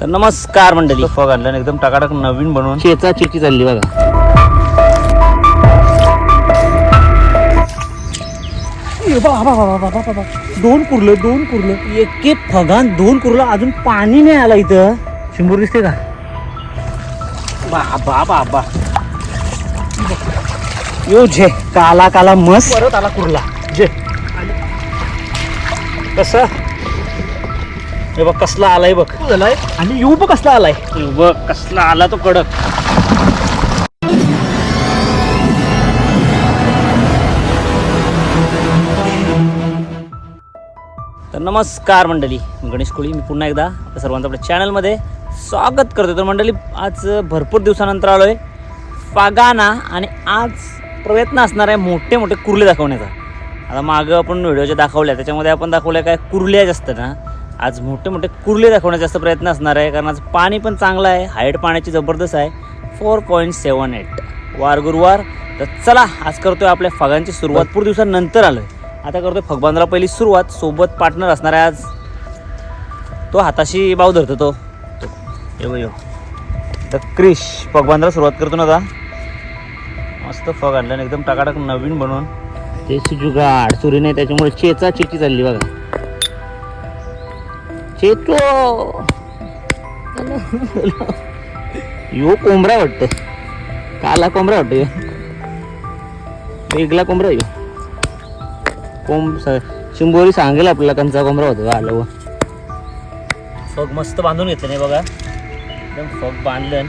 तर नमस्कार मंडळी. फॉग आणलं आणि एकदम टाकाटक नवीन बनवून. चेचा चिठी चालली बघा. ए बा, बा, बा, बा, बा, बा, बा. दोन कुर्लं दोन कुर्लं. एक एक फगान दोन कुर्लं अजून पाणी नाही आलं इथं. शिंबूर दिसते का? बा बा बा बा. यो झे काला काला मस्त. परत आला कुर्ला. जे कसं? हे बघ कसला आलाय बघ. झालाय आणि येऊ बघ कसला आलाय. बघ कसला आला तो कडक. तर नमस्कार मंडळी मी गणेश कोळी मी पुन्हा एकदा आपल्या सर्वांचं आपल्या चॅनलमध्ये स्वागत करतो तर मंडळी आज भरपूर दिवसानंतर आलो आहे फागाना आणि आज प्रयत्न असणार आहे मोठे मोठे कुर्ले दाखवण्याचा. आता मागं आपण व्हिडिओच्या दाखवल्या त्याच्यामध्ये आपण दाखवल्या काय कुर्ल्या जास्त ना आज मोठे मोठे कुर्ले दाखवण्याचा जास्त प्रयत्न असणार आहे कारण आज पाणी पण चांगलं आहे हाईट पाण्याची जबरदस्त आहे. Four point seven at war गुरुवार तर चला आज करतोय आपल्या फगांची सुरुवात. भरपूर दिवसानंतर आलोय. आता करतोय फगबांधला पहिली सुरुवात. सोबत पार्टनर असणार आहे आज. तो हाताशी बाव धरतो तो. तो. यो यो. तर क्रिश फगबांधला सुरुवात करतो ना आता. मस्त फग आणलं आणि एकदम टाकाटाक नवीन बनवून त्याची जुगाड सुरी नाही त्याच्यामुळे चेचा चिठी चालली बघा. चेतो यो कोंबडा वाटतं काला कोंबडा वाटतं वेगळा कोंबडा यो. कोंब स- शिंबोरी सांगेल आपल्याला कंचा कोंबडा होतो आलं व. फग मस्त बांधून घेतलं नाही बघा. एकदम फग बांधलं.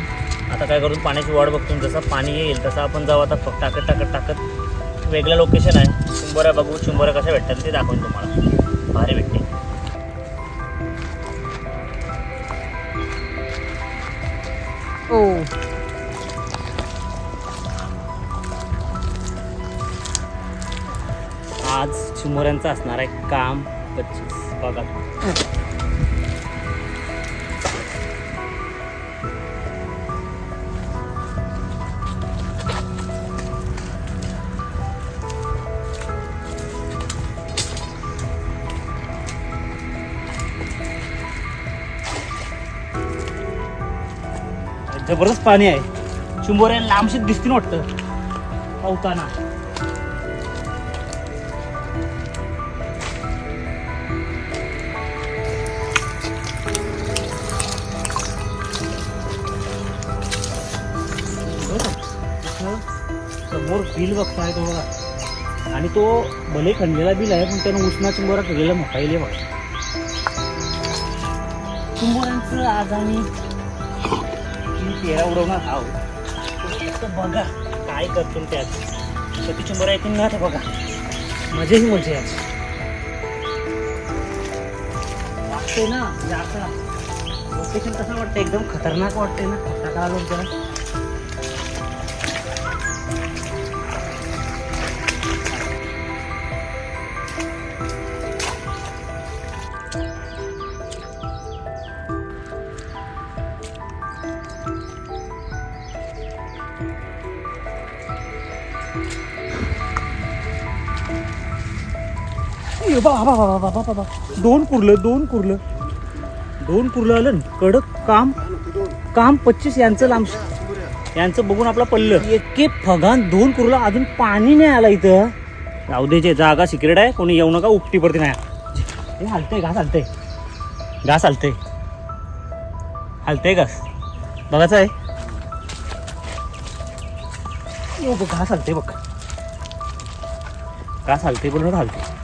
आता काय करून पाण्याची वाट बघतो जसं पाणी येईल तसं आपण जाऊ आता फग टाकत टाकत टाकत. वेगळं लोकेशन आहे. चिंबोऱ्या बघू चिंबोऱ्या कशा भेटतात ते दाखवून तुम्हाला. भारी भेटते ओ आज चिंबोऱ्यांचं असणार आहे काम पच्चीस बघा जबरदस्त पाणी आहे. चिंबोऱ्या लांबशीच दिसतील वाटतं. पावताना. समोर बिल बघताय तो बघा आणि तो भले खणलेला बिल आहे पण त्यानं उष्णा चिंबोरा केलेला मोठा येईल बघा. चिंबोऱ्यांचं आज आम्ही पेरा उडवणार आहोत बघा काय करतो त्यात कधी बरं येतील ना तर बघा. मजा ही मजा आहे वाटते ना जास्त. लोकेशन कसं वाटतं एकदम खतरनाक वाटते ना. टाका लोक जरा. ए बाबा बाबा बाबा बाबा दोन कुर्लं दोन कुर्लं. दोन कुर्लं आलं ना. कडक काम काम पच्चीस यांचं लांब. यांचं बघून आपला पडलं एक फगान दोन कुरलं अजून पाणी नाही आलं इथं. राहू दे जे जागा सिक्रेट आहे कोणी येऊ नका उपटी पडते नाही हलतंय घास हलतंय. घास हलतंय. हलतंय घास. बघायचं आहे. बघ, घास हलते बघ. घास हलते पण हलते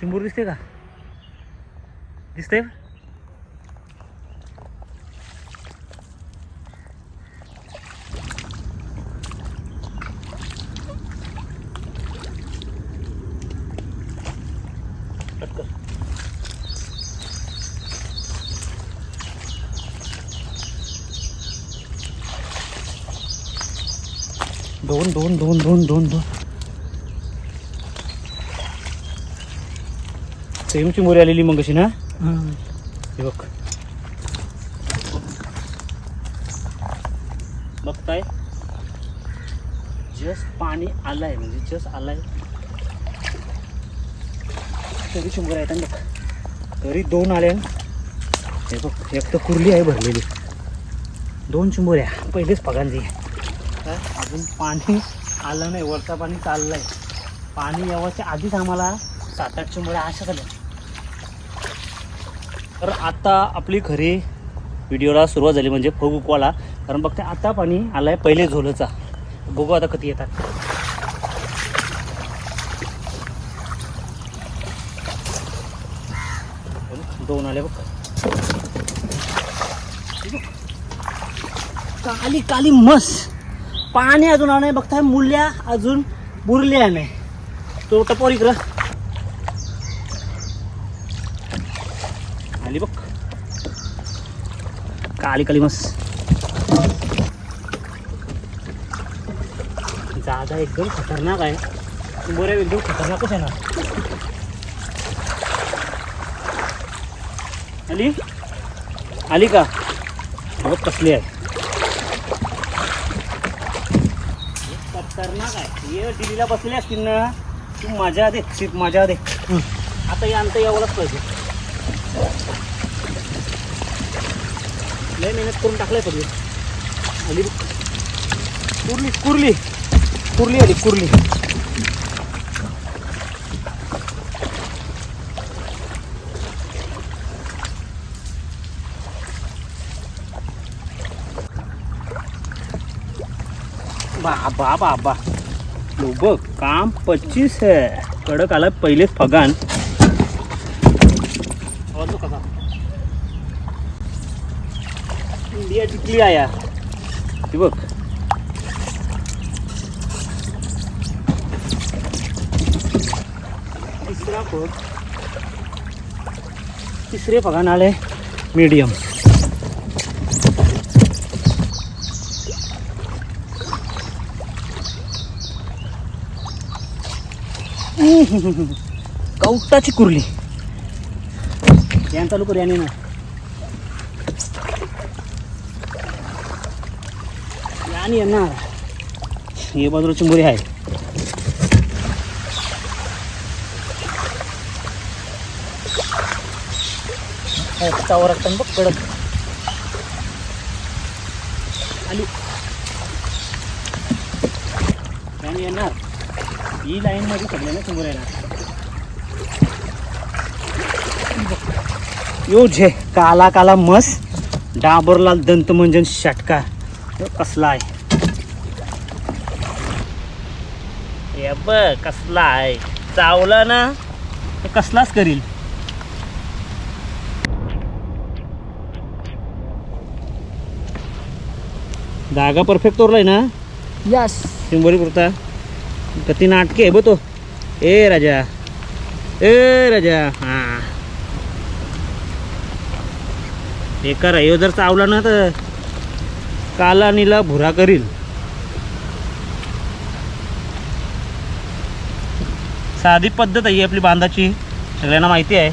शिंबूर दिसते का? दिसते दोन दोन दोन दोन दोन दोन सेम चिंबोरी आलेली मग कशी ना? हे. बघ. बघताय? जस्ट पाणी आलंय म्हणजे जस्ट आलाय. तरी शंभर आहेत आणि बघ. तरी दोन आले हे बघ एक तर कुर्ली आहे भरलेली. दोन चिंबोऱ्या. पहिलेच पगांची अजून पाणी आलं नाही वरचा पाणी चाललंय. पाणी यावाच्या आधीच आम्हाला सात आठ चिंबोऱ्या अशा झाल्या तर आता आपली खरी व्हिडिओला सुरुवात झाली म्हणजे फगुकवाला कारण बघते आता पाणी आलाय पहिले झोलचा. बघू आता कधी येतात. दोन आले बघ. काली काली मस. पाणी अजून आलं नाही बघताय मुल्या अजून बुरल्या नाही. तो टपोर इकडं आली बघ काली काली मस जागा एकदम खतरनाक आहे. बऱ्या एकदम खतरनाकच आहे ना. आली? आली का? बघ कसली आहे. खतरनाक आहे. ये दिल्लीला बसले असतील ना तू मजा दे सीट मजा दे. आता या अंत यावंच पाहिजे. लय मेहनत करून टाकलंय कधी आली कुर्ली कुर्ली. कुर्ली आली कुर्ली. बाबा बाबा. बघ काम पच्चीस आहे. कडक आला पहिलेच फगान आवाज तो कसा इंडिया आया? ती बघ. तिसरा फग तिसरे बघा आले मीडियम कौटाची कुर्ली. यांचा लुकर याने ना. याने येणार. हे बाजूला चिंबोरी आहे. चावर असताना बघ कडक. आली येणार. ही लाईन मध्ये सगळ्यांना समोर येणार. यो झे काला काला मस डाबरलाल दंतमंजन षटका कसला आहे? हे बघ कसला आहे. चावला ना तर कसलाच करील. जागा परफेक्ट तोरलाय ना? यस शिंबोरी पुरता कती नाटके आहे बघ तो. ए राजा. ए राजा. हा. बेकार आहे जर चावला ना तर काला नीला भुरा करील. साधी पद्धत आहे आपली बांधाची. सगळ्यांना माहिती आहे.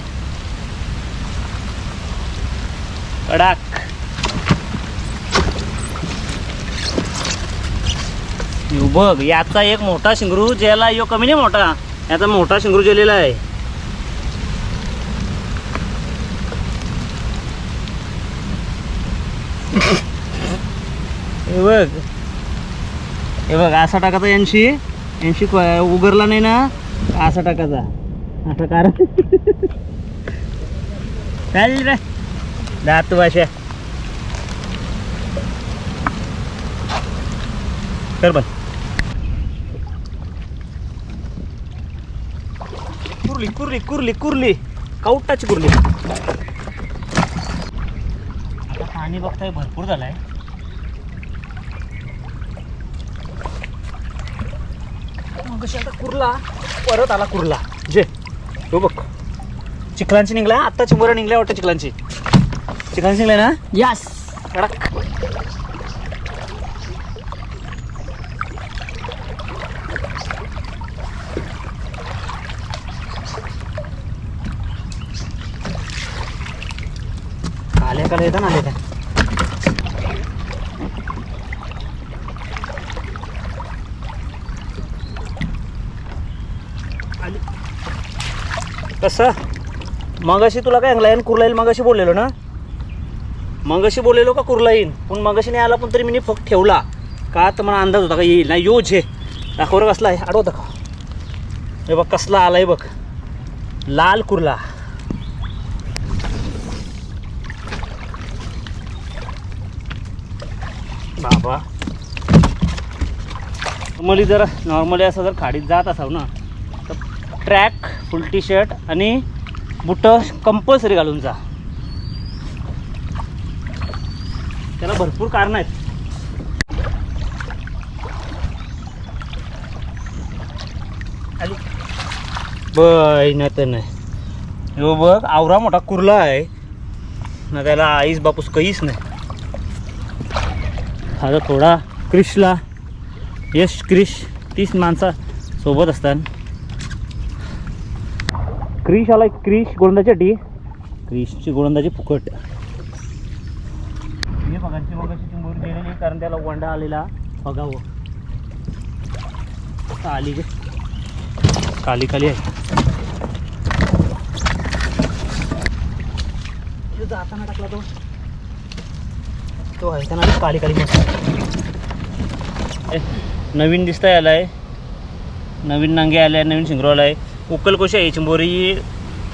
कडाक. बघ याचा एक मोठा शिंगरू ज्याला यो कमी नाही मोठा. याचा मोठा शिंगरू जेलेला आहे. हे बघ. हे बघ असा टाकायचा यांशी. यांशी उगरला नाही ना. असा टाकायचा असं कारण. काय रे? दात भाषा कर बस कुर्ली कुर्ली कुर्ली कुर्ली. कौटाची कुर्ली. आता पाणी बघताय भरपूर झालाय. मग आता कुर्ला? परत आला कुर्ला. जे हो बघ. चिखलांची निघला? आता चिंबोऱ्या निघल्या वाटतं चिखलांची. चिखलांची निघल्या ना? यस कडक. काल्या काल्या येतात ना आल्या कसं? मगाशी तुला काय लाईन कुर्ला येईल मगाशी बोललेलो ना? मगाशी बोलेलो का कुर्ला येईन पण मगाशी नाही आला पण तरी मी फक्त ठेवला. का तर मला अंदाज होता का येईल? नाही यो झे. दाखवर कसला आहे. आठवतं का हे बघ कसला आला आहे बघ. लाल कुर्ला. बाबा. नॉर्मली जर नॉर्मली असं जर खाडीत जात असाव ना ट्रॅक फुल टी शर्ट आणि बुटं कंपल्सरी घालून जा. त्याला भरपूर कारण आहेत. बाय ना तर नाही. हो बघ आवरा मोठा कुर्ला आहे. ना त्याला आईस बापूस काहीच नाही. आता थोडा क्रिशला. यश क्रिश तीस माणसा सोबत असतात. क्रिश आला क्रिश गोलंदाजी टी क्रिशची गोलंदाजी फुकट. हे बघाची बघाची चिंबोरी दिलेली कारण त्याला वंडा आलेला. बघावं. आली गे. काली काली आहे. जाताना टाकला तो. तो आहे त्यांना काली काली मस्त. ए, नवीन दिसता आला आहे नवीन नांगे आले नवीन शिंगरो आला आहे. उकल कशी आहे चिंबोरी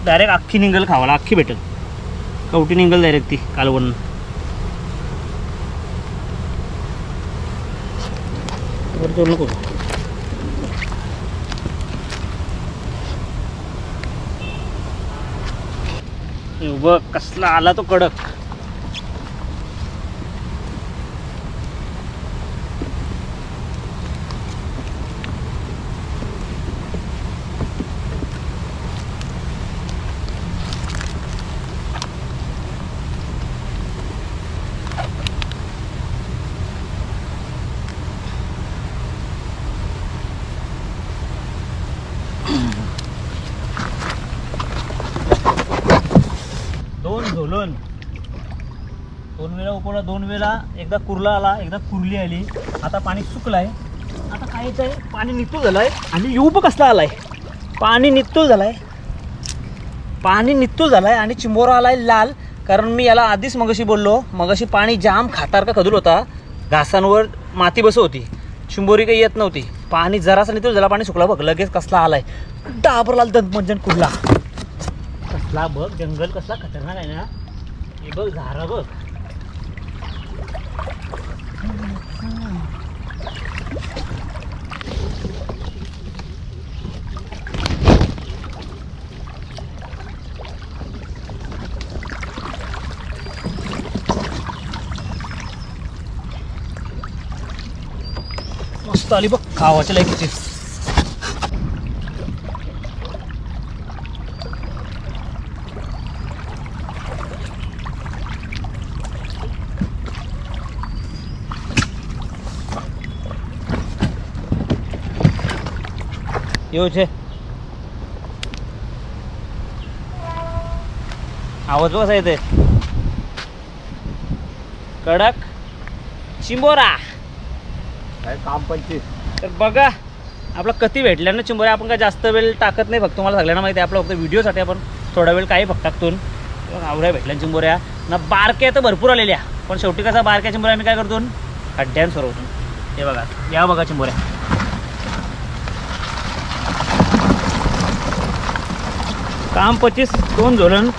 डायरेक्ट अख्खी निंगल खावाला अख्खी भेटेल. कवटी निंगल डायरेक्ट ती कालवण नको. बघ कसला आला तो कडक दोन झोलन दोन वेळा वेळा एकदा कुर्ला आला एकदा कुर्ली आली. आता पाणी सुकलाय. आता काहीच आहे पाणी नितूळ झालंय आणि युब कसला आलाय? पाणी नितूळ झालाय. पाणी नितूळ झालाय आणि चिंबोरा आलाय लाल. कारण मी याला आधीच मगाशी बोललो. मगाशी पाणी जाम खातारका खदूल होता. घासांवर माती बस होती. चिंबोरी काही येत नव्हती. पाणी जरासा नितूळ झाला पाणी सुकला बघ लगेच कसला आलाय. डाबरलाल दंतमंजन कुर्ला. कसला बघ जंगल कसला खतरनाक आहे ना. हे बघ झारा बघ. मस्त आली बघ खावाच्या लायकीची એવું છે आवाज कसा येते कडक चिंबोरा काय काम पंचवीस तर बघा आपला कती भेटल्या ना चिंबोऱ्या आपण काय जास्त वेळ टाकत नाही फक्त तुम्हाला सगळ्यांना माहिती आहे आपलं फक्त व्हिडिओसाठी आपण थोडा वेळ काही फक्त टाकतो आवऱ्या भेटल्या चिंबोऱ्या ना बारक्या तर भरपूर आलेल्या पण शेवटी कसा बारक्या चिंबोऱ्या आम्ही काय करतो खड्ड्यान सोडवतो हे बघा या बघा चिंबोऱ्या काम पच्चीस दोन झोलन.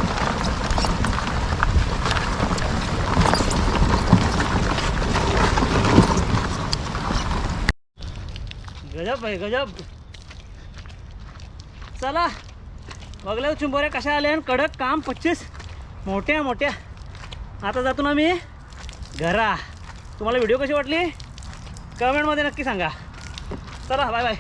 गजब आहे गजब. चला बघल्या चिंबोऱ्या कशा आल्या आणि कडक काम पच्चीस. मोठ्या मोठ्या. आता जातो ना मी घरा. तुम्हाला व्हिडिओ कशी वाटली? कमेंटमध्ये नक्की सांगा. चला बाय बाय